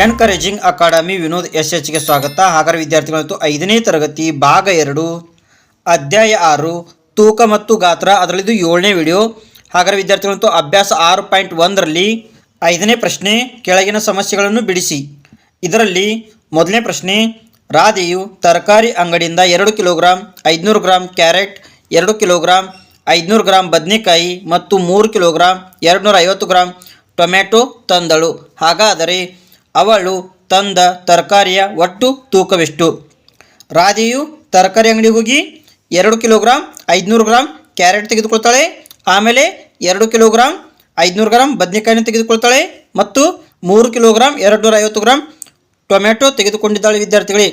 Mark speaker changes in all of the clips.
Speaker 1: Encouraging academy Vinod S ಎಚ್ಗೆ ಸ್ವಾಗತ. ಹಾಗಾದ್ರೆ ವಿದ್ಯಾರ್ಥಿಗಳಂತೂ ಐದನೇ ತರಗತಿ, ಭಾಗ ಎರಡು, ಅಧ್ಯಾಯ ಆರು, ತೂಕ ಮತ್ತು ಗಾತ್ರ, ಅದರಲ್ಲಿದ್ದು ಏಳನೇ ವಿಡಿಯೋ ಹಾಗಾದ್ರೆ ವಿದ್ಯಾರ್ಥಿಗಳಂತೂ ಅಭ್ಯಾಸ ಆರು ಪಾಯಿಂಟ್ ಒಂದರಲ್ಲಿ ಐದನೇ ಪ್ರಶ್ನೆ, ಕೆಳಗಿನ ಸಮಸ್ಯೆಗಳನ್ನು ಬಿಡಿಸಿ. ಇದರಲ್ಲಿ ಮೊದಲನೇ ಪ್ರಶ್ನೆ ರಾಧೆಯು ತರಕಾರಿ ಅಂಗಡಿಯಿಂದ ಎರಡು ಕಿಲೋಗ್ರಾಮ್ ಐದುನೂರು ಗ್ರಾಂ ಕ್ಯಾರೆಟ್, ಎರಡು ಕಿಲೋಗ್ರಾಮ್ ಐದುನೂರು ಗ್ರಾಂ ಬದನೆಕಾಯಿ ಮತ್ತು ಮೂರು ಕಿಲೋಗ್ರಾಮ್ ಎರಡು ನೂರ ಐವತ್ತು ಗ್ರಾಂ ಟೊಮ್ಯಾಟೊ ತಂದಳು. ಹಾಗಾದರೆ ಅವಳು ತಂದ ತರಕಾರಿಯ ಒಟ್ಟು ತೂಕವೆಷ್ಟು? ರಾಧೆಯು ತರಕಾರಿ ಅಂಗಡಿಗೆ ಹೋಗಿ ಎರಡು ಕಿಲೋಗ್ರಾಮ್ ಐದುನೂರು ಗ್ರಾಂ ಕ್ಯಾರೆಟ್ ತೆಗೆದುಕೊಳ್ತಾಳೆ. ಆಮೇಲೆ ಎರಡು ಕಿಲೋಗ್ರಾಮ್ ಐದುನೂರು ಗ್ರಾಂ ಬದನೆಕಾಯಿನ ತೆಗೆದುಕೊಳ್ತಾಳೆ ಮತ್ತು ಮೂರು ಕಿಲೋಗ್ರಾಮ್ ಎರಡು ನೂರ ಐವತ್ತು ಗ್ರಾಂ ಟೊಮ್ಯಾಟೊ ತೆಗೆದುಕೊಂಡಿದ್ದಾಳೆ ವಿದ್ಯಾರ್ಥಿಗಳೇ.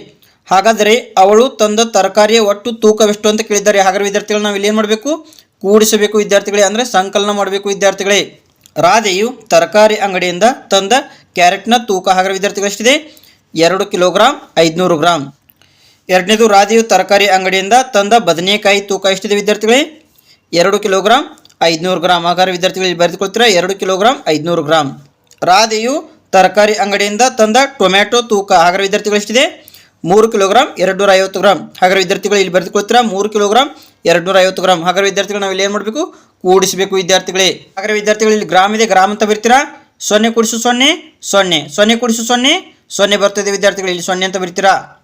Speaker 1: ಹಾಗಾದರೆ ಅವಳು ತಂದ ತರಕಾರಿಯ ಒಟ್ಟು ತೂಕವೆಷ್ಟು ಅಂತ ಕೇಳಿದ್ದಾರೆ. ಹಾಗಾದ್ರೆ ವಿದ್ಯಾರ್ಥಿಗಳು, ನಾವು ಇಲ್ಲೇನು ಮಾಡಬೇಕು? ಕೂಡಿಸಬೇಕು ವಿದ್ಯಾರ್ಥಿಗಳೇ, ಅಂದರೆ ಸಂಕಲನ ಮಾಡಬೇಕು ವಿದ್ಯಾರ್ಥಿಗಳೇ. ರಾಧೆಯು ತರಕಾರಿ ಅಂಗಡಿಯಿಂದ ತಂದ ಕ್ಯಾರೆಟ್ನ ತೂಕ ಹಾಗರ ವಿದ್ಯಾರ್ಥಿಗಳಷ್ಟಿದೆ. ಎರಡು ಕಿಲೋಗ್ರಾಮ್ ಐದುನೂರು ಗ್ರಾಂ. ಎರಡನೇದು ರಾಧೆಯು ತರಕಾರಿ ಅಂಗಡಿಯಿಂದ ತಂದ ಬದನೆಕಾಯಿ ತೂಕ ಎಷ್ಟಿದೆ ವಿದ್ಯಾರ್ಥಿಗಳೇ? ಎರಡು ಕಿಲೋಗ್ರಾಮ್ ಐದುನೂರು ಗ್ರಾಮ್ ಹಾಗಾದ್ರೆ ವಿದ್ಯಾರ್ಥಿಗಳು ಇಲ್ಲಿ ಬರೆದುಕೊಳ್ತೀರಾ? ಎರಡು ಕಿಲೋಗ್ರಾಮ್ ಐದುನೂರು ಗ್ರಾಂ. ರಾಧೆಯು ತರಕಾರಿ ಅಂಗಡಿಯಿಂದ ತಂದ ಟೊಮ್ಯಾಟೊ ತೂಕ ಹಾಗರ ವಿದ್ಯಾರ್ಥಿಗಳು ಎಷ್ಟಿದೆ ಮೂರು ಕಿಲೋಗ್ರಾಮ್ ಎರಡು ನೂರ ಐವತ್ತು ಗ್ರಾಂ. ಹಾಗಾದ್ರೆ ವಿದ್ಯಾರ್ಥಿಗಳು ಇಲ್ಲಿ ಬರೆದುಕೊಳ್ತೀರಾ? ಮೂರು ಕಿಲೋಗ್ರಾಮ್ ಎರಡು ನೂರ ಐವತ್ತು ಗ್ರಾಂ. ಹಾಗಾದ್ರೆ ವಿದ್ಯಾರ್ಥಿಗಳು ನಾವು ಇಲ್ಲಿ ಏನು ಮಾಡಬೇಕು? ಕೂಡಿಸಬೇಕು ವಿದ್ಯಾರ್ಥಿಗಳೇ. ಹಾಗಾದ್ರೆ ವಿದ್ಯಾರ್ಥಿಗಳು ಇಲ್ಲಿ ಗ್ರಾಮ್ ಇದೆ, ಗ್ರಾಮ್ ಅಂತ ಬರ್ತೀರಾ? ಸೊನ್ನೆ ಕೂಡಿಸು ಸೊನ್ನೆ ಸೊನ್ನೆ. ಸೊನ್ನೆ ಕೂಡಿಸು ಸೊನ್ನೆ ಸೊನ್ನೆ ಬರ್ತದೆ ವಿದ್ಯಾರ್ಥಿಗಳು. ಇಲ್ಲಿ ಸೊನ್ನೆ ಅಂತ ಬರ್ತೀರಾ?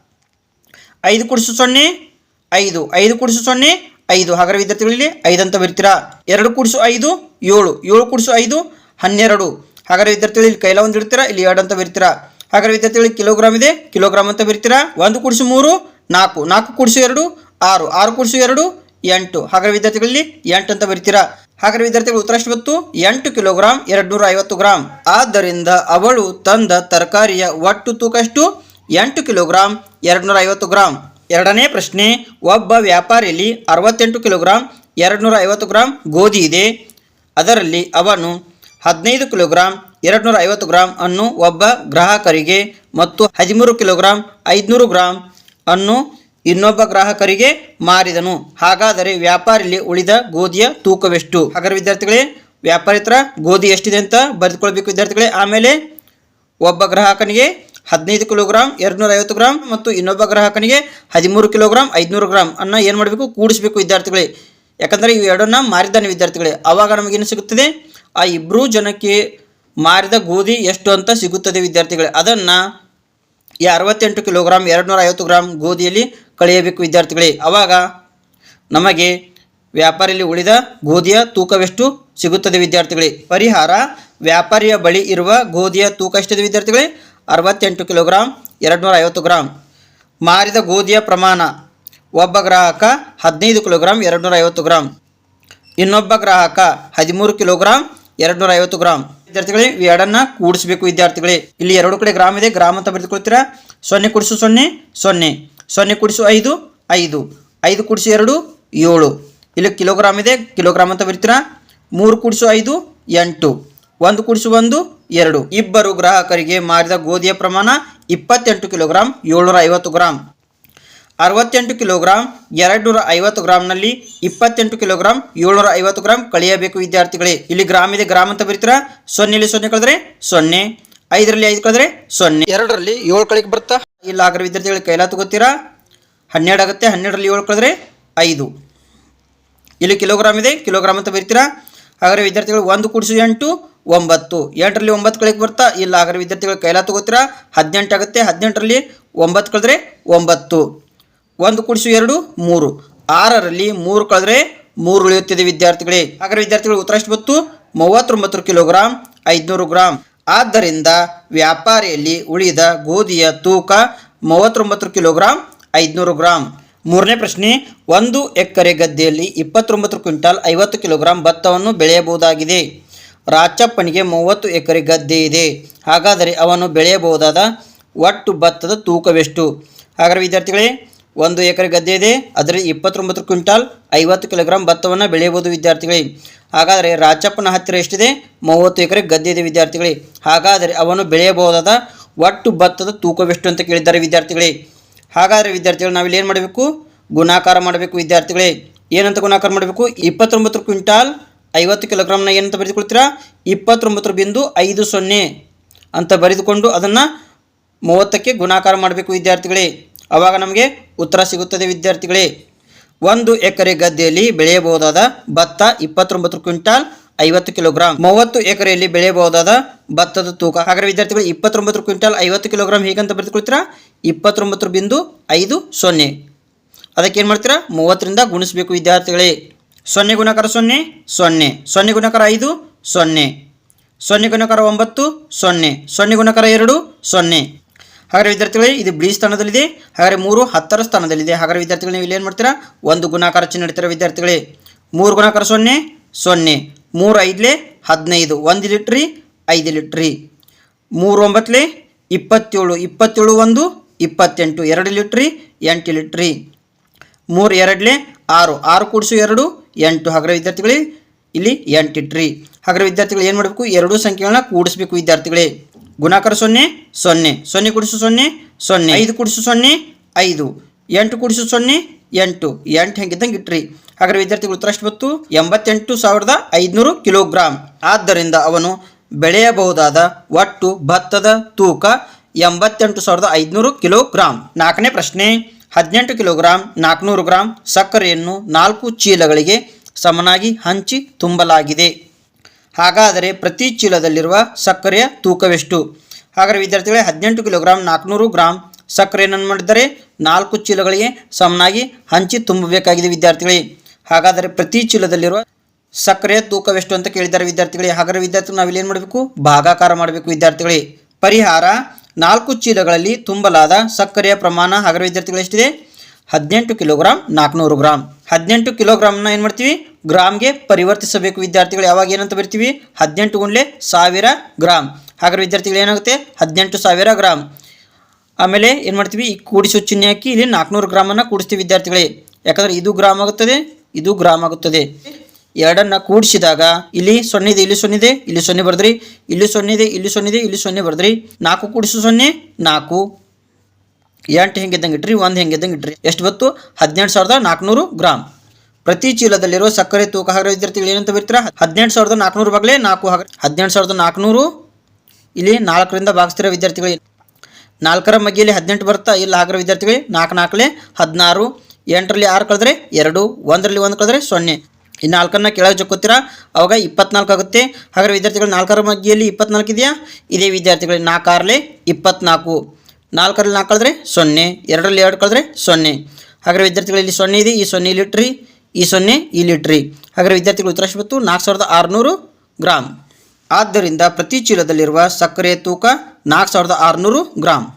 Speaker 1: ಐದು ಕೂಡಿಸು ಸೊನ್ನೆ, ಐದು. ಐದು ಕೂಡಿಸು ಸೊನ್ನೆ, ಐದು. ಹಾಗಾದ್ರೆ ವಿದ್ಯಾರ್ಥಿಗಳಲ್ಲಿ ಐದು ಅಂತ ಬರ್ತೀರಾ? ಎರಡು ಕೂಡಿಸು ಐದು, ಏಳು. ಏಳು ಕೂಡಿಸು ಐದು, ಹನ್ನೆರಡು. ಹಾಗಾದ್ರೆ ವಿದ್ಯಾರ್ಥಿಗಳು ಇಲ್ಲಿ ಕೈಲ ಒಂದು ಇಡ್ತೀರಾ? ಇಲ್ಲಿ ಎರಡು ಅಂತ ಬರ್ತೀರಾ? ಹಾಗಾದ್ರೆ ವಿದ್ಯಾರ್ಥಿಗಳಿಗೆ ಕಿಲೋಗ್ರಾಮ್ ಇದೆ. ಕಿಲೋಗ್ರಾಮ್ ಅಂತ ಬರ್ತೀರಾ? ಒಂದು ಕೂಡಿಸು ಮೂರು, ನಾಲ್ಕು. ನಾಲ್ಕು ಕೂಡಿಸು ಎರಡು, ಆರು. ಆರು ಕೂಡಿಸು ಎರಡು, ಎಂಟು. ಹಾಗಾದ್ರೆ ವಿದ್ಯಾರ್ಥಿಗಳಲ್ಲಿ ಎಂಟು ಅಂತ ಬರ್ತೀರಾ? ಹಾಗಾದ್ರೆ ವಿದ್ಯಾರ್ಥಿಗಳು ಉತ್ತರ ಎಷ್ಟು ಬಂತು? ಎಂಟು ಕಿಲೋಗ್ರಾಮ್ ಎರಡು ನೂರ ಐವತ್ತು ಗ್ರಾಂ. ಆದ್ದರಿಂದ ಅವಳು ತಂದ ತರಕಾರಿಯ ಒಟ್ಟು ತೂಕ ಎಷ್ಟು? ಎಂಟು ಕಿಲೋಗ್ರಾಮ್ ಎರಡು ನೂರ ಐವತ್ತು ಗ್ರಾಂ. ಎರಡನೇ ಪ್ರಶ್ನೆ, ಒಬ್ಬ ವ್ಯಾಪಾರಿಯಲ್ಲಿ ಅರವತ್ತೆಂಟು ಕಿಲೋಗ್ರಾಮ್ ಎರಡು ನೂರ ಐವತ್ತು ಗ್ರಾಂ ಗೋಧಿ ಇದೆ. ಅದರಲ್ಲಿ ಅವನು ಹದಿನೈದು ಕಿಲೋಗ್ರಾಮ್ ಎರಡು ನೂರ ಐವತ್ತು ಗ್ರಾಂ ಅನ್ನು ಒಬ್ಬ ಗ್ರಾಹಕರಿಗೆ ಮತ್ತು ಹದಿಮೂರು ಕಿಲೋಗ್ರಾಮ್ ಐದುನೂರು ಗ್ರಾಂ ಅನ್ನು ಇನ್ನೊಬ್ಬ ಗ್ರಾಹಕರಿಗೆ ಮಾರಿದನು. ಹಾಗಾದರೆ ವ್ಯಾಪಾರಿಯಲ್ಲಿ ಉಳಿದ ಗೋಧಿಯ ತೂಕವೆಷ್ಟು? ಹಾಗರ ವಿದ್ಯಾರ್ಥಿಗಳೇ ವ್ಯಾಪಾರಿ ಹತ್ರ ಗೋಧಿ ಎಷ್ಟಿದೆ ಅಂತ ಬರೆದುಕೊಳ್ಬೇಕು ವಿದ್ಯಾರ್ಥಿಗಳೇ. ಆಮೇಲೆ ಒಬ್ಬ ಗ್ರಾಹಕನಿಗೆ ಹದಿನೈದು ಕಿಲೋಗ್ರಾಂ ಎರಡುನೂರ ಐವತ್ತು ಗ್ರಾಂ ಮತ್ತು ಇನ್ನೊಬ್ಬ ಗ್ರಾಹಕನಿಗೆ ಹದಿಮೂರು ಕಿಲೋಗ್ರಾಮ್ ಐದುನೂರು ಗ್ರಾಂ ಅನ್ನ ಏನು ಮಾಡಬೇಕು? ಕೂಡಿಸಬೇಕು ವಿದ್ಯಾರ್ಥಿಗಳೇ. ಯಾಕಂದರೆ ಇವು ಎರಡನ್ನ ಮಾರಿದ್ದಾನೆ ವಿದ್ಯಾರ್ಥಿಗಳೇ. ಆವಾಗ ನಮಗೇನು ಸಿಗುತ್ತದೆ? ಆ ಇಬ್ಬರೂ ಜನಕ್ಕೆ ಮಾರಿದ ಗೋಧಿ ಎಷ್ಟು ಅಂತ ಸಿಗುತ್ತದೆ ವಿದ್ಯಾರ್ಥಿಗಳೇ. ಅದನ್ನು ಈ ಅರವತ್ತೆಂಟು ಕಿಲೋಗ್ರಾಮ್ ಎರಡು ನೂರ ಐವತ್ತು ಗ್ರಾಮ್ ಗೋಧಿಯಲ್ಲಿ ಕಳೆಯಬೇಕು, ವಿದ್ಯಾರ್ಥಿಗಳೇ. ಅವಾಗ ನಮಗೆ ವ್ಯಾಪಾರಿಯಲ್ಲಿ ಉಳಿದ ಗೋಧಿಯ ತೂಕವೆಷ್ಟು ಸಿಗುತ್ತದೆ, ವಿದ್ಯಾರ್ಥಿಗಳೇ? ಪರಿಹಾರ, ವ್ಯಾಪಾರಿಯ ಬಳಿ ಇರುವ ಗೋಧಿಯ ತೂಕ ಎಷ್ಟಿದೆ, ವಿದ್ಯಾರ್ಥಿಗಳೇ? ಅರವತ್ತೆಂಟು ಕಿಲೋಗ್ರಾಮ್ ಎರಡು ನೂರ ಐವತ್ತು ಗ್ರಾಮ್ ಮಾರಿದ ಗೋಧಿಯ ಪ್ರಮಾಣ, ಒಬ್ಬ ಗ್ರಾಹಕ ಹದಿನೈದು ಕಿಲೋಗ್ರಾಮ್ ಎರಡು ನೂರ ಐವತ್ತು ಗ್ರಾಮ್ ಇನ್ನೊಬ್ಬ ಗ್ರಾಹಕ ಹದಿಮೂರು ಕಿಲೋಗ್ರಾಮ್ ಎರಡು ನೂರ ಐವತ್ತು ಗ್ರಾಂ. ವಿದ್ಯಾರ್ಥಿಗಳೇ ಎರಡನ್ನ ಕೂಡಿಸಬೇಕು ವಿದ್ಯಾರ್ಥಿಗಳೇ. ಇಲ್ಲಿ ಎರಡು ಕಡೆ ಗ್ರಾಮ್ ಇದೆ, ಗ್ರಾಮ್ ಅಂತ ಬರೆದುಕೊಳ್ತೀರಾ? ಸೊನ್ನೆ ಕುಡಿಸು ಸೊನ್ನೆ ಸೊನ್ನೆ. ಸೊನ್ನೆ ಕುಡಿಸು ಐದು ಐದು. ಐದು ಕುಡಿಸು ಎರಡು, ಏಳು. ಇಲ್ಲಿ ಕಿಲೋಗ್ರಾಮ್ ಇದೆ, ಕಿಲೋಗ್ರಾಮ್ ಅಂತ ಬರೀತೀರಾ? ಮೂರು ಕುಡಿಸು ಐದು, ಎಂಟು. ಒಂದು ಕುಡಿಸು ಒಂದು, ಎರಡು. ಇಬ್ಬರು ಗ್ರಾಹಕರಿಗೆ ಮಾರಿದ ಗೋಧಿಯ ಪ್ರಮಾಣ ಇಪ್ಪತ್ತೆಂಟು ಕಿಲೋಗ್ರಾಮ್ ಏಳ್ನೂರ ಐವತ್ತು ಗ್ರಾಂ ಅರವತ್ತೆಂಟು ಕಿಲೋಗ್ರಾಂ ಎರಡು ನೂರ ಐವತ್ತು ಗ್ರಾಮ್ನಲ್ಲಿ ಇಪ್ಪತ್ತೆಂಟು ಕಿಲೋಗ್ರಾಂ ಏಳ್ನೂರ ಐವತ್ತು ಗ್ರಾಂ ಕಳೆಯಬೇಕು ವಿದ್ಯಾರ್ಥಿಗಳೇ. ಇಲ್ಲಿ ಗ್ರಾಮ್ ಇದೆ ಗ್ರಾಮ್ ಅಂತ ಬರೀತೀರಾ? ಸೊನ್ನೆಯಲ್ಲಿ ಸೊನ್ನೆ ಕಳೆದ್ರೆ ಸೊನ್ನೆ. ಐದರಲ್ಲಿ ಐದು ಕಳೆದ್ರೆ ಸೊನ್ನೆ. ಎರಡರಲ್ಲಿ ಏಳು ಕಳಿಗೆ ಬರ್ತಾ ಇಲ್ಲ ಆಗ್ರ ವಿದ್ಯಾರ್ಥಿಗಳಿಗೆ ಕೈಲಾ ತಗೋತೀರಾ ಹನ್ನೆರಡು ಆಗುತ್ತೆ ಹನ್ನೆರಡರಲ್ಲಿ ಏಳು ಕಳೆದ್ರೆ ಐದು. ಇಲ್ಲಿ ಕಿಲೋಗ್ರಾಮ್ ಇದೆ ಕಿಲೋಗ್ರಾಮ್ ಅಂತ ಬರೀತೀರಾ? ಹಾಗಾದ್ರೆ ವಿದ್ಯಾರ್ಥಿಗಳು ಒಂದು ಕುಡಿಸು ಎಂಟು ಒಂಬತ್ತು. ಎಂಟರಲ್ಲಿ ಒಂಬತ್ತು ಕಳಿಗೆ ಬರ್ತಾ ಇಲ್ಲ ಹಾಗಾದ್ರೆ ವಿದ್ಯಾರ್ಥಿಗಳು ಕೈಲಾ ತಗೋತೀರಾ ಹದಿನೆಂಟು ಆಗುತ್ತೆ ಹದಿನೆಂಟರಲ್ಲಿ ಒಂಬತ್ತು ಕಳೆದ್ರೆ ಒಂಬತ್ತು. ಒಂದು ಕುಡಿಸು ಎರಡು, ಮೂರು. ಆರರಲ್ಲಿ ಮೂರು ಕಳೆದ್ರೆ ಮೂರು ಉಳಿಯುತ್ತಿದೆ ವಿದ್ಯಾರ್ಥಿಗಳೇ. ಹಾಗಾದ್ರೆ ವಿದ್ಯಾರ್ಥಿಗಳು ಉತ್ತರ ಎಷ್ಟು ಬಂತು? ಮೂವತ್ತೊಂಬತ್ತು ಕಿಲೋಗ್ರಾಂ, ಐದುನೂರು ಗ್ರಾಂ. ಆದ್ದರಿಂದ ವ್ಯಾಪಾರಿಯಲ್ಲಿ ಉಳಿದ ಗೋಧಿಯ ತೂಕ ಮೂವತ್ತೊಂಬತ್ತು ಕಿಲೋಗ್ರಾಂ, ಐದುನೂರು ಗ್ರಾಂ. ಮೂರನೇ ಪ್ರಶ್ನೆ, ಒಂದು ಎಕರೆ ಗದ್ದೆಯಲ್ಲಿ ಇಪ್ಪತ್ತೊಂಬತ್ತು ಕ್ವಿಂಟಾಲ್ ಐವತ್ತು ಕಿಲೋಗ್ರಾಂ ಭತ್ತವನ್ನು ಬೆಳೆಯಬಹುದಾಗಿದೆ. ರಾಚಪ್ಪನಿಗೆ ಮೂವತ್ತು ಎಕರೆ ಗದ್ದೆ ಇದೆ. ಹಾಗಾದರೆ ಅವನು ಬೆಳೆಯಬಹುದಾದ ಒಟ್ಟು ಭತ್ತದ ತೂಕವೆಷ್ಟು? ಹಾಗಾದರೆ ವಿದ್ಯಾರ್ಥಿಗಳೇ ಒಂದು ಎಕರೆ ಗದ್ದೆ ಇದೆ. ಅದರಲ್ಲಿ ಇಪ್ಪತ್ತೊಂಬತ್ತು ಕ್ವಿಂಟಾಲ್ ಐವತ್ತು ಕಿಲೋಗ್ರಾಂ ಭತ್ತವನ್ನು ಬೆಳೆಯಬಹುದು ವಿದ್ಯಾರ್ಥಿಗಳೇ. ಹಾಗಾದರೆ ರಾಚಪ್ಪನ ಹತ್ತಿರ ಎಷ್ಟಿದೆ? ಮೂವತ್ತು ಎಕರೆ ಗದ್ದೆ ಇದೆ ವಿದ್ಯಾರ್ಥಿಗಳೇ. ಹಾಗಾದರೆ ಅವನು ಬೆಳೆಯಬಹುದಾದ ಒಟ್ಟು ಭತ್ತದ ತೂಕವೆಷ್ಟು ಅಂತ ಕೇಳಿದ್ದಾರೆ ವಿದ್ಯಾರ್ಥಿಗಳೇ. ಹಾಗಾದರೆ ವಿದ್ಯಾರ್ಥಿಗಳು, ನಾವಿಲ್ಲಿ ಏನು ಮಾಡಬೇಕು? ಗುಣಾಕಾರ ಮಾಡಬೇಕು ವಿದ್ಯಾರ್ಥಿಗಳೇ. ಏನಂತ ಗುಣಾಕಾರ ಮಾಡಬೇಕು? ಇಪ್ಪತ್ತೊಂಬತ್ತು ಕ್ವಿಂಟಾಲ್ ಐವತ್ತು ಕಿಲೋಗ್ರಾಮ್ನ ಏನಂತ ಬರೆದುಕೊಳ್ತೀರಾ? ಇಪ್ಪತ್ತೊಂಬತ್ತು ಬಿಂದು ಐದು ಸೊನ್ನೆ ಅಂತ ಬರೆದುಕೊಂಡು ಅದನ್ನು ಮೂವತ್ತಕ್ಕೆ ಗುಣಾಕಾರ ಮಾಡಬೇಕು ವಿದ್ಯಾರ್ಥಿಗಳೇ. ಆವಾಗ ನಮಗೆ ಉತ್ತರ ಸಿಗುತ್ತದೆ ವಿದ್ಯಾರ್ಥಿಗಳೇ. ಒಂದು ಎಕರೆ ಗದ್ದೆಯಲ್ಲಿ ಬೆಳೆಯಬಹುದಾದ ಭತ್ತ ಇಪ್ಪತ್ತೊಂಬತ್ತು ಕ್ವಿಂಟಾಲ್ ಐವತ್ತು ಕಿಲೋಗ್ರಾಂ. ಮೂವತ್ತು ಎಕರೆಯಲ್ಲಿ ಬೆಳೆಯಬಹುದಾದ ಭತ್ತದ ತೂಕ. ಹಾಗಾದ್ರೆ ವಿದ್ಯಾರ್ಥಿಗಳು, ಇಪ್ಪತ್ತೊಂಬತ್ತು ಕ್ವಿಂಟಾಲ್ ಐವತ್ತು ಕಿಲೋಗ್ರಾಂ ಹೇಗಂತ ಬರೆದುಕೊಳ್ತೀರಾ? ಇಪ್ಪತ್ತೊಂಬತ್ತು ಬಿಂದು ಐದು ಸೊನ್ನೆ. ಅದಕ್ಕೆ ಏನು ಮಾಡ್ತೀರಾ? ಮೂವತ್ತರಿಂದ ಗುಣಿಸಬೇಕು ವಿದ್ಯಾರ್ಥಿಗಳೇ. ಸೊನ್ನೆ ಗುಣಾಕಾರ ಸೊನ್ನೆ ಸೊನ್ನೆ. ಸೊನ್ನೆ ಗುಣಾಕಾರ ಐದು, ಸೊನ್ನೆ. ಸೊನ್ನೆ ಗುಣಾಕಾರ ಒಂಬತ್ತು, ಸೊನ್ನೆ. ಸೊನ್ನೆ ಗುಣಾಕಾರ ಎರಡು, ಸೊನ್ನೆ. ಹಾಗಾದ್ರೆ ವಿದ್ಯಾರ್ಥಿಗಳೇ, ಇದು ಬಿಳಿ ಸ್ಥಾನದಲ್ಲಿದೆ. ಹಾಗಾದ್ರೆ ಮೂರು ಹತ್ತರ ಸ್ಥಾನದಲ್ಲಿದೆ. ಹಾಗಾದ್ರೆ ವಿದ್ಯಾರ್ಥಿಗಳು, ನೀವು ಇಲ್ಲಿ ಏನು ಮಾಡ್ತೀರಾ? ಒಂದು ಗುಣಾಕಾರ ಚಿಹ್ನೆ ಇಡ್ತೀರಾ ವಿದ್ಯಾರ್ಥಿಗಳೇ? ಮೂರು ಗುಣಾಕಾರ ಸೊನ್ನೆ ಸೊನ್ನೆ. ಮೂರು ಐದಲೆ, ಹದಿನೈದು. ಒಂದು ಲೀಟ್ರಿ, ಐದು ಲೀಟ್ರಿ. ಮೂರು ಒಂಬತ್ತಲೆ ಇಪ್ಪತ್ತೇಳು. ಇಪ್ಪತ್ತೇಳು ಒಂದು, ಇಪ್ಪತ್ತೆಂಟು. ಎರಡು ಲಿಟ್ರಿ, ಎಂಟು ಲೀಟ್ರಿ. ಮೂರು ಎರಡಲೆ, ಆರು. ಆರು ಕೂಡಿಸು ಎರಡು, ಎಂಟು. ಹಾಗರ ವಿದ್ಯಾರ್ಥಿಗಳೇ, ಇಲ್ಲಿ ಎಂಟು ಇಟ್ರಿ. ಹಗರ ವಿದ್ಯಾರ್ಥಿಗಳು ಏನು ಮಾಡಬೇಕು? ಎರಡೂ ಸಂಖ್ಯೆಗಳನ್ನ ಕೂಡಿಸ್ಬೇಕು ವಿದ್ಯಾರ್ಥಿಗಳೇ. ಗುಣಾಕಾರ ಸೊನ್ನೆ ಸೊನ್ನೆ. ಸೊನ್ನೆ ಕುಡಿಸು ಸೊನ್ನೆ ಸೊನ್ನೆ. ಐದು ಕುಡಿಸು ಸೊನ್ನೆ, ಐದು. ಎಂಟು ಕುಡಿಸು ಸೊನ್ನೆ, ಎಂಟು. ಎಂಟು ಹೆಂಗಿದ್ದಂಗೆ ಇಟ್ರಿ. ಹಾಗಾದ್ರೆ ವಿದ್ಯಾರ್ಥಿಗಳು ಉತ್ತರ ಎಷ್ಟು ಬತ್ತು ಎಂಬತ್ತೆಂಟು ಸಾವಿರದ ಐದುನೂರು ಕಿಲೋಗ್ರಾಮ್ ಆದ್ದರಿಂದ ಅವನು ಬೆಳೆಯಬಹುದಾದ ಒಟ್ಟು ಭತ್ತದ ತೂಕ ಎಂಬತ್ತೆಂಟು ಸಾವಿರದ ಐದುನೂರು ಕಿಲೋಗ್ರಾಮ್ ನಾಲ್ಕನೇ ಪ್ರಶ್ನೆ, ಹದಿನೆಂಟು ಕಿಲೋಗ್ರಾಮ್ ನಾಲ್ಕುನೂರು ಗ್ರಾಂ ಸಕ್ಕರೆಯನ್ನು ನಾಲ್ಕು ಚೀಲಗಳಿಗೆ ಸಮನಾಗಿ ಹಂಚಿ ತುಂಬಲಾಗಿದೆ. ಹಾಗಾದರೆ ಪ್ರತಿ ಚೀಲದಲ್ಲಿರುವ ಸಕ್ಕರೆಯ ತೂಕವೆಷ್ಟು? ಹಾಗಾದರೆ ವಿದ್ಯಾರ್ಥಿಗಳೇ, ಹದಿನೆಂಟು ಕಿಲೋಗ್ರಾಂ, ನಾಲ್ಕುನೂರು ಗ್ರಾಂ ಸಕ್ಕರೆಯನ್ನು ಮಾಡಿದರೆ ನಾಲ್ಕು ಚೀಲಗಳಿಗೆ ಸಮನಾಗಿ ಹಂಚಿ ತುಂಬಬೇಕಾಗಿದೆ ವಿದ್ಯಾರ್ಥಿಗಳೇ. ಹಾಗಾದರೆ ಪ್ರತಿ ಚೀಲದಲ್ಲಿರುವ ಸಕ್ಕರೆಯ ತೂಕವೆಷ್ಟು ಅಂತ ಕೇಳಿದ್ದಾರೆ ವಿದ್ಯಾರ್ಥಿಗಳೇ. ಹಾಗಾದರೆ ವಿದ್ಯಾರ್ಥಿಗಳು ನಾವಿಲ್ಲಿ ಏನು ಮಾಡಬೇಕು? ಭಾಗಾಕಾರ ಮಾಡಬೇಕು ವಿದ್ಯಾರ್ಥಿಗಳೇ. ಪರಿಹಾರ, ನಾಲ್ಕು ಚೀಲಗಳಲ್ಲಿ ತುಂಬಲಾದ ಸಕ್ಕರೆಯ ಪ್ರಮಾಣ. ಹಾಗಾದರೆ ವಿದ್ಯಾರ್ಥಿಗಳು ಎಷ್ಟಿದೆ? ಹದಿನೆಂಟು ಕಿಲೋಗ್ರಾಮ್ ನಾಲ್ಕುನೂರು ಗ್ರಾಂ. ಹದಿನೆಂಟು ಕಿಲೋಗ್ರಾಮ್ನ ಏನು ಮಾಡ್ತೀವಿ ಗ್ರಾಮ್ಗೆ ಪರಿವರ್ತಿಸಬೇಕು. ವಿದ್ಯಾರ್ಥಿಗಳು ಯಾವಾಗ ಏನಂತ ಬರ್ತೀವಿ? ಹದಿನೆಂಟು ಗುಂಡ್ಲೆ ಸಾವಿರ ಗ್ರಾಮ್. ಹಾಗಾದ್ರೆ ವಿದ್ಯಾರ್ಥಿಗಳು ಏನಾಗುತ್ತೆ? ಹದಿನೆಂಟು ಸಾವಿರ ಗ್ರಾಮ್. ಆಮೇಲೆ ಏನು ಮಾಡ್ತೀವಿ? ಈ ಕೂಡಿಸುವ ಚಿಹ್ನೆ ಹಾಕಿ ಇಲ್ಲಿ ನಾಲ್ಕುನೂರು ಗ್ರಾಮನ್ನು ಕೂಡಿಸ್ತೀವಿ ವಿದ್ಯಾರ್ಥಿಗಳೇ. ಯಾಕಂದರೆ ಇದು ಗ್ರಾಮ್ ಆಗುತ್ತದೆ, ಇದು ಗ್ರಾಮ್ ಆಗುತ್ತದೆ. ಎರಡನ್ನು ಕೂಡಿಸಿದಾಗ ಇಲ್ಲಿ ಸೊನ್ನೆ ಇದೆ, ಇಲ್ಲಿ ಸೊನ್ನೆ ಇದೆ, ಇಲ್ಲಿ ಸೊನ್ನೆ ಬರೆದ್ರಿ. ಇಲ್ಲಿ ಸೊನ್ನೆ ಇದೆ, ಇಲ್ಲಿ ಸೊನ್ನೆ ಇದೆ, ಇಲ್ಲಿ ಸೊನ್ನೆ ಬರೆದ್ರಿ. ನಾಲ್ಕು ಕೂಡಿಸು ಸೊನ್ನೆ, ನಾಲ್ಕು. ಎಂಟು ಹೆಂಗಿದ್ದಂಗೆ ಇಟ್ರಿ? ಒಂದು ಹೆಂಗಿದ್ದಂಗೆ ಇಟ್ರಿ? ಎಷ್ಟು ಬತ್ತು ಹದಿನೆಂಟು ಸಾವಿರದ ನಾಲ್ಕುನೂರು ಗ್ರಾಮ್. ಪ್ರತಿ ಚೀಲದಲ್ಲಿರುವ ಸಕ್ಕರೆ ತೂಕ ಹಾಗಾದ್ರೆ ವಿದ್ಯಾರ್ಥಿಗಳು ಏನಂತ ಬರ್ತೀರಾ? ಹದಿನೆಂಟು ಸಾವಿರದ ನಾಲ್ಕುನೂರು ಬಾಗಲೇ ನಾಲ್ಕು ಹಾಗೆ ಹದಿನೆಂಟು ಸಾವಿರದ ನಾಲ್ಕುನೂರು ಇಲ್ಲಿ ನಾಲ್ಕರಿಂದ ಭಾಗಿಸ್ತಿರೋ ವಿದ್ಯಾರ್ಥಿಗಳು ನಾಲ್ಕರ ಮಗ್ಗಿಯಲ್ಲಿ ಹದಿನೆಂಟು ಬರ್ತಾ ಇಲ್ಲಿ ಹಾಗಾದ್ರೆ ವಿದ್ಯಾರ್ಥಿಗಳು ನಾಲ್ಕು ನಾಲ್ಕಲೆ ಹದಿನಾರು, ಎಂಟರಲ್ಲಿ ಆರು ಕಳೆದ್ರೆ ಎರಡು, ಒಂದರಲ್ಲಿ ಒಂದು ಕಳೆದ್ರೆ ಸೊನ್ನೆ. ಈ ನಾಲ್ಕನ್ನು ಕೆಳಗೆ ಜಕ್ಕೋತೀರಾ ಅವಾಗ ಇಪ್ಪತ್ನಾಲ್ಕು ಆಗುತ್ತೆ. ಹಾಗಾದ್ರೆ ವಿದ್ಯಾರ್ಥಿಗಳು ನಾಲ್ಕರ ಮಗ್ಗಿಯಲ್ಲಿ ಇಪ್ಪತ್ನಾಲ್ಕು ಇದೆಯಾ? ಇದೇ ವಿದ್ಯಾರ್ಥಿಗಳಿಗೆ ನಾಲ್ಕಾರಲೆ ಇಪ್ಪತ್ನಾಲ್ಕು. ನಾಲ್ಕರಲ್ಲಿ ನಾಲ್ಕು ಕಳೆದ್ರೆ ಸೊನ್ನೆ, ಎರಡರಲ್ಲಿ ಎರಡು ಕಳೆದ್ರೆ ಸೊನ್ನೆ. ಹಾಗಾದ್ರೆ ವಿದ್ಯಾರ್ಥಿಗಳಲ್ಲಿ ಸೊನ್ನೆ ಇದೆ. ಈ ಸೊನ್ನೆ ಇಲ್ಲಿ ಈ ಸೊನ್ನೆ ಇಲ್ಲಿ ಲೀಟ್ರಿ. ಹಾಗಾದರೆ ವಿದ್ಯಾರ್ಥಿಗಳು ಉತ್ತರ ಬಂತು ನಾಲ್ಕು ಸಾವಿರದ ಆರುನೂರು ಗ್ರಾಮ್ ಆದ್ದರಿಂದ ಪ್ರತಿ ಚೀಲದಲ್ಲಿರುವ ಸಕ್ಕರೆಯ ತೂಕ ನಾಲ್ಕು ಸಾವಿರದ ಆರುನೂರು ಗ್ರಾಮ್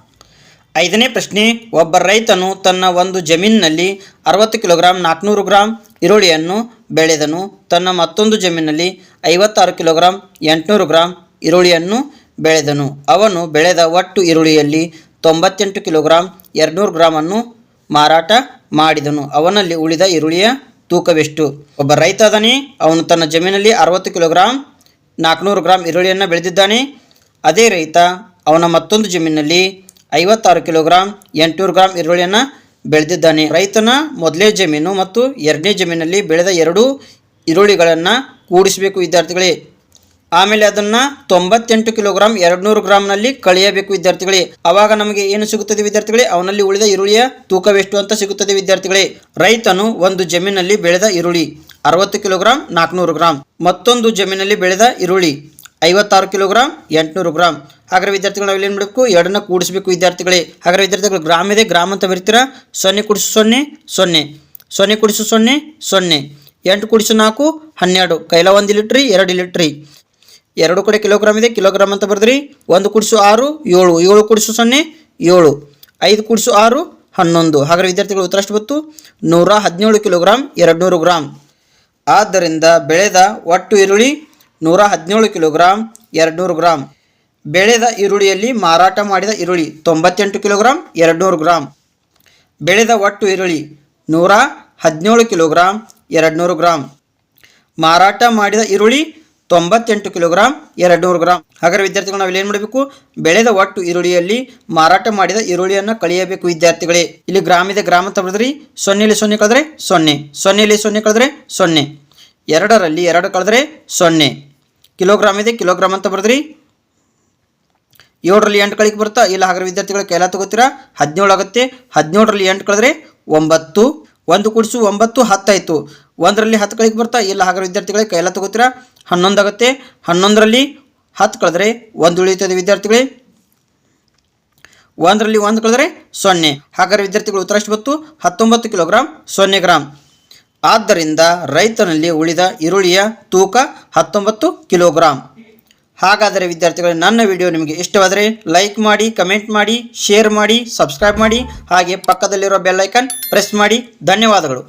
Speaker 1: ಐದನೇ ಪ್ರಶ್ನೆ, ಒಬ್ಬ ರೈತನು ತನ್ನ ಒಂದು ಜಮೀನಿನಲ್ಲಿ ಅರವತ್ತು ಕಿಲೋಗ್ರಾಮ್ ನಾಲ್ಕುನೂರು ಗ್ರಾಂ ಈರುಳ್ಳಿಯನ್ನು ಬೆಳೆದನು. ತನ್ನ ಮತ್ತೊಂದು ಜಮೀನಿನಲ್ಲಿ ಐವತ್ತಾರು ಕಿಲೋಗ್ರಾಂ ಎಂಟುನೂರು ಗ್ರಾಂ ಈರುಳ್ಳಿಯನ್ನು ಬೆಳೆದನು. ಅವನು ಬೆಳೆದ ಒಟ್ಟು ಈರುಳ್ಳಿಯಲ್ಲಿ ತೊಂಬತ್ತೆಂಟು ಕಿಲೋಗ್ರಾಂ, ಎರಡುನೂರು ಗ್ರಾಮನ್ನು ಮಾರಾಟ ಮಾಡಿದನು. ಅವನಲ್ಲಿ ಉಳಿದ ಈರುಳ್ಳಿಯ ತೂಕವೆಷ್ಟು? ಒಬ್ಬ ರೈತ ಅದಾನೆ, ಅವನು ತನ್ನ ಜಮೀನಲ್ಲಿ ಅರವತ್ತು ಕಿಲೋಗ್ರಾಂ ನಾಲ್ಕುನೂರು ಗ್ರಾಂ ಈರುಳ್ಳಿಯನ್ನು ಬೆಳೆದಿದ್ದಾನೆ. ಅದೇ ರೈತ, ಅವನ ಮತ್ತೊಂದು ಜಮೀನಲ್ಲಿ ಐವತ್ತಾರು ಕಿಲೋಗ್ರಾಂ, ಎಂಟುನೂರು ಗ್ರಾಂ ಈರುಳ್ಳಿಯನ್ನು ಬೆಳೆದಿದ್ದಾನೆ. ರೈತನ ಮೊದಲೇ ಜಮೀನು ಮತ್ತು ಎರಡನೇ ಜಮೀನಲ್ಲಿ ಬೆಳೆದ ಎರಡು ಈರುಳ್ಳಿಗಳನ್ನು ಕೂಡಿಸಬೇಕು, ವಿದ್ಯಾರ್ಥಿಗಳೇ. ಆಮೇಲೆ ಅದನ್ನು ತೊಂಬತ್ತೆಂಟು ಕಿಲೋಗ್ರಾಂ ಎರಡುನೂರು ಗ್ರಾಮ್ನಲ್ಲಿ ಕಳೆಯಬೇಕು ವಿದ್ಯಾರ್ಥಿಗಳೇ. ಅವಾಗ ನಮಗೆ ಏನು ಸಿಗುತ್ತದೆ ವಿದ್ಯಾರ್ಥಿಗಳೇ? ಅವನಲ್ಲಿ ಉಳಿದ ಈರುಳ್ಳಿಯ ತೂಕವೆಷ್ಟು ಅಂತ ಸಿಗುತ್ತದೆ ವಿದ್ಯಾರ್ಥಿಗಳೇ? ರೈತನು ಒಂದು ಜಮೀನಲ್ಲಿ ಬೆಳೆದ ಈರುಳ್ಳಿ ಅರವತ್ತು ಕಿಲೋಗ್ರಾಮ್ ನಾಲ್ಕುನೂರು ಗ್ರಾಂ. ಮತ್ತೊಂದು ಜಮೀನಲ್ಲಿ ಬೆಳೆದ ಈರುಳ್ಳಿ ಐವತ್ತಾರು ಕಿಲೋಗ್ರಾಮ್ ಎಂಟುನೂರು ಗ್ರಾಂ. ಹಾಗಾದ್ರೆ ವಿದ್ಯಾರ್ಥಿಗಳು ಏನು ಮಾಡಬೇಕು? ಎರಡನ್ನ ಕೂಡಿಸಬೇಕು ವಿದ್ಯಾರ್ಥಿಗಳೇ. ಹಾಗಾದ್ರೆ ವಿದ್ಯಾರ್ಥಿಗಳು ಗ್ರಾಮ್ ಇದೆ ಗ್ರಾಮ್ ಅಂತ ಬರೀತೀರಾ? ಸೊನ್ನೆ ಕುಡಿಸು ಸೊನ್ನೆ ಸೊನ್ನೆ. ಸೊನ್ನೆ ಕುಡಿಸು ಸೊನ್ನೆ ಸೊನ್ನೆ. ಎಂಟು ಕುಡಿಸು ನಾಲ್ಕು, ಹನ್ನೆರಡು. ಕೈಲ ಒಂದು ಲೀಟ್ರಿ, ಎರಡು ಲೀಟ್ರಿ. ಎರಡು ಕಡೆ ಕಿಲೋಗ್ರಾಮ್ ಇದೆ. ಕಿಲೋಗ್ರಾಮ್ ಅಂತ ಬರೆದ್ರಿ. ಒಂದು ಕುಡಿಸು ಆರು, ಏಳು. ಏಳು ಕುಡಿಸು ಸೊನ್ನೆ, ಏಳು. ಐದು ಕುಡಿಸು ಆರು, ಹನ್ನೊಂದು. ಹಾಗಾದ್ರೆ ವಿದ್ಯಾರ್ಥಿಗಳು ಉತ್ತರ ಅಷ್ಟು ಬಂತು? ನೂರ ಹದಿನೇಳು ಕಿಲೋಗ್ರಾಮ್ ಎರಡು ನೂರು ಗ್ರಾಮ್ ಆದ್ದರಿಂದ ಬೆಳೆದ ಒಟ್ಟು ಈರುಳ್ಳಿ ನೂರ ಹದಿನೇಳು ಕಿಲೋಗ್ರಾಮ್ ಎರಡುನೂರು ಗ್ರಾಮ್ ಬೆಳೆದ ಈರುಳ್ಳಿಯಲ್ಲಿ ಮಾರಾಟ ಮಾಡಿದ ಈರುಳ್ಳಿ ತೊಂಬತ್ತೆಂಟು ಕಿಲೋಗ್ರಾಮ್ ಎರಡುನೂರು ಗ್ರಾಮ್ ಬೆಳೆದ ಒಟ್ಟು ಈರುಳ್ಳಿ ನೂರ ಹದಿನೇಳು ಕಿಲೋಗ್ರಾಮ್ ಎರಡುನೂರು ಗ್ರಾಮ್ ಮಾರಾಟ ಮಾಡಿದ ಈರುಳ್ಳಿ ತೊಂಬತ್ತೆಂಟು ಕಿಲೋಗ್ರಾಮ್ ಎರಡು ನೂರು ಗ್ರಾಮ್ ಹಾಗಾದ್ರೆ ವಿದ್ಯಾರ್ಥಿಗಳು ನಾವು ಏನು ಮಾಡಬೇಕು? ಬೆಳೆದ ಒಟ್ಟು ಈರುಳ್ಳಿಯಲ್ಲಿ ಮಾರಾಟ ಮಾಡಿದ ಈರುಳ್ಳಿಯನ್ನು ಕಳೆಯಬೇಕು ವಿದ್ಯಾರ್ಥಿಗಳೇ. ಇಲ್ಲಿ ಗ್ರಾಮ್ ಇದೆ, ಗ್ರಾಮ ಅಂತ ಬರೆದ್ರಿ. ಸೊನ್ನೆಯಲ್ಲಿ ಸೊನ್ನೆ ಕಳೆದ್ರೆ ಸೊನ್ನೆ. ಸೊನ್ನೆಲಿ ಸೊನ್ನೆ ಕಳೆದ್ರೆ ಸೊನ್ನೆ. ಎರಡರಲ್ಲಿ ಎರಡು ಕಳೆದ್ರೆ ಸೊನ್ನೆ. ಕಿಲೋಗ್ರಾಮ್ ಇದೆ ಕಿಲೋಗ್ರಾಮ್ ಅಂತ ಬರೆದ್ರಿ. ಏಳರಲ್ಲಿ ಎಂಟು ಕಳಿಕೆ ಬರುತ್ತಾ? ಇಲ್ಲ, ಹಾಗಾದ್ರೆ ವಿದ್ಯಾರ್ಥಿಗಳು, ಕೈಲ ತಗೋತೀರಾ? ಹದಿನೇಳು ಆಗುತ್ತೆ. ಹದಿನೇಳರಲ್ಲಿ ಎಂಟು ಕಳೆದ್ರೆ ಒಂಬತ್ತು. ಒಂದು ಕೂಡಿಸು ಒಂಬತ್ತು ಹತ್ತಾಯಿತು. ಒಂದರಲ್ಲಿ ಹತ್ತು ಕಳಿಗೆ ಬರ್ತಾ, ಇಲ್ಲ ಹಾಗಾದ್ರೆ ವಿದ್ಯಾರ್ಥಿಗಳಿಗೆ ಕೈಲ ತಗೋತೀರಾ? ಹನ್ನೊಂದು ಆಗುತ್ತೆ. ಹನ್ನೊಂದರಲ್ಲಿ ಹತ್ತು ಕಳೆದ್ರೆ ಒಂದು ಉಳಿಯುತ್ತದೆ ವಿದ್ಯಾರ್ಥಿಗಳೇ. ಒಂದರಲ್ಲಿ ಒಂದು ಕಳೆದ್ರೆ ಸೊನ್ನೆ. ಹಾಗಾದ್ರೆ ವಿದ್ಯಾರ್ಥಿಗಳು ಉತ್ತರ ಎಷ್ಟು ಬತ್ತು ಹತ್ತೊಂಬತ್ತು ಕಿಲೋಗ್ರಾಮ್ ಸೊನ್ನೆ ಗ್ರಾಮ್ ಆದ್ದರಿಂದ ರೈತನಲ್ಲಿ ಉಳಿದ ಈರುಳ್ಳಿಯ ತೂಕ ಹತ್ತೊಂಬತ್ತು ಕಿಲೋಗ್ರಾಮ್ ಹಾಗಾದರೆ ವಿದ್ಯಾರ್ಥಿಗಳು, ನನ್ನ ವಿಡಿಯೋ ನಿಮಗೆ ಇಷ್ಟವಾದರೆ ಲೈಕ್ ಮಾಡಿ, ಕಮೆಂಟ್ ಮಾಡಿ, ಶೇರ್ ಮಾಡಿ, ಸಬ್ಸ್ಕ್ರೈಬ್ ಮಾಡಿ, ಹಾಗೆ ಪಕ್ಕದಲ್ಲಿರೋ ಬೆಲ್ ಐಕನ್ ಪ್ರೆಸ್ ಮಾಡಿ. ಧನ್ಯವಾದಗಳು.